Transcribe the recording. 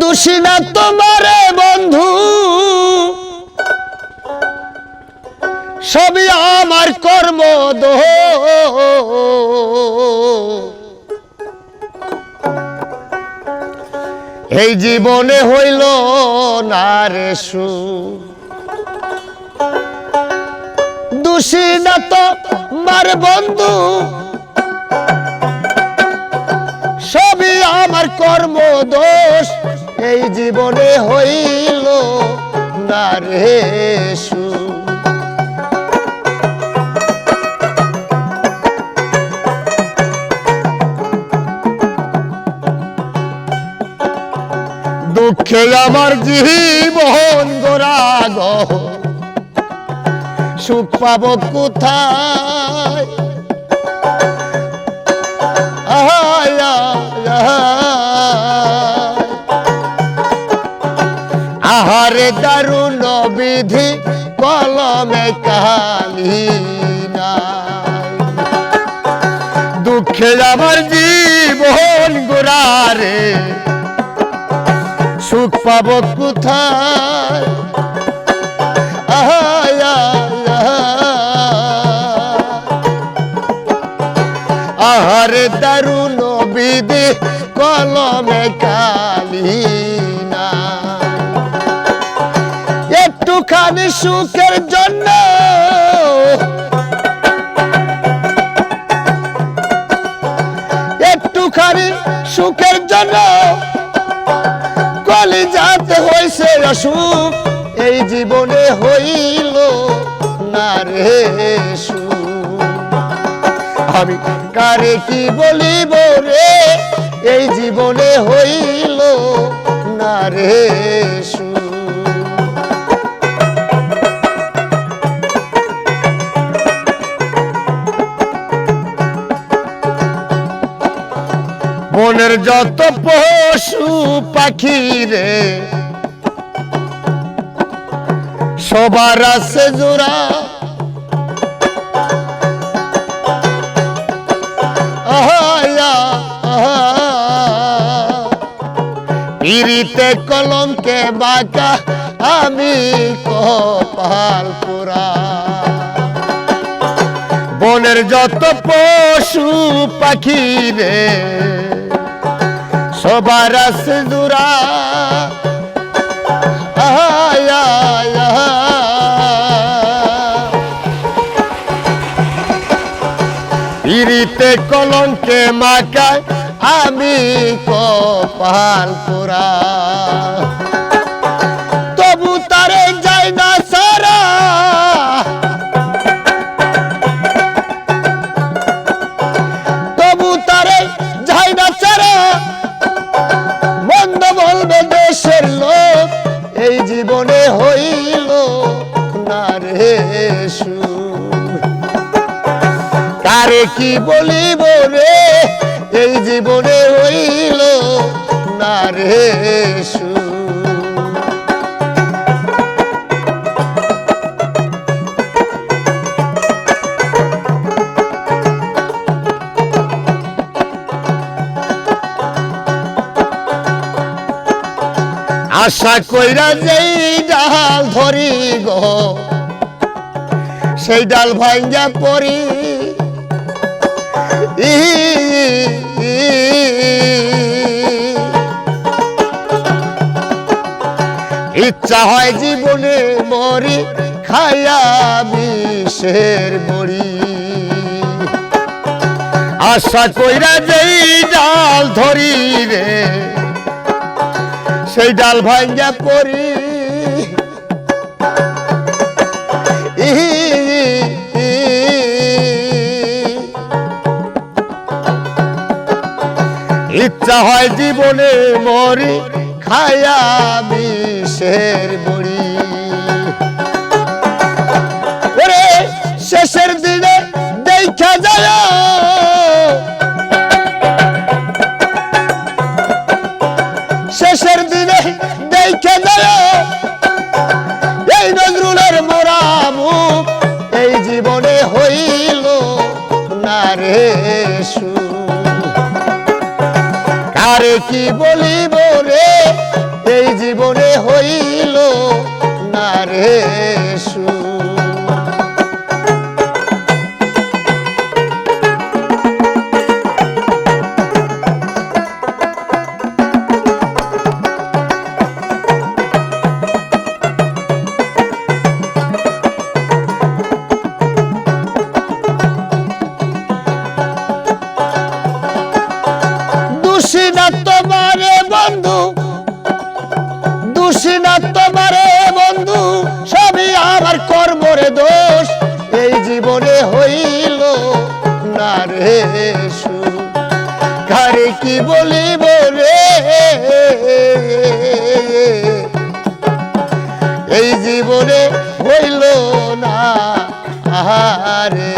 দোষী না তোমারে বন্ধু। সবই আমার কর্ম দোষ এই জীবনে হইল না রে সু দোষী না তো মার বন্ধু। সবই আমার কর্ম দোষ। এই জীবনে হইল না দুঃখে আমার জীবন গোরাগ সুখ পাব কোথায়? দারুণ বিধি কলমে কালি দুঃখে আমার জীবন গোড়ারে সুখ পাব কোথায়? একটুখানি সুখের জন্য। একটুখানি সুখের জন্য। কলি যাতে হয়েছে অসুখ, এই জীবনে হইল না রে আমি কারে কি বলিব রে, এই জীবনে হইল না রে সুখ। বনের যত পশু পাখি রে, সবার আছে জোড়া। পিড়িতে কলঙ্কে বাঁকা আমি কপাল পুরা বনের যত পশু পাখি রে সবার दुरा ইরিতে কলঙ্কে মাকায় আমি কপাল পোড়া। কারে কি বলিব রে? এই জীবনে হইল না রে আশা কইরা যেই ডাল ধরি গো সেই ডাল ভাঙ্গা ই। ইচ্ছা হয় জীবনে মরি খায়া বিষের মরি আশা কইরা যেই ডাল ধরি রে, সেই ডাল ভাঙ্গা পড়ি হয় জীবনে মরি খায়া বিষের বড়ি। ওরে, শেষের দিনে দেখা যায়। শেষের দিনে দেখে যায়। এই নজরুলের মোরা মুখ এই জীবনে হইল না কি বলিব রে? এই জীবনে হইল না রে সু দোষ এই জীবনে হইল না রে কারে কি বলি বলে এই জীবনে হইল না আহারে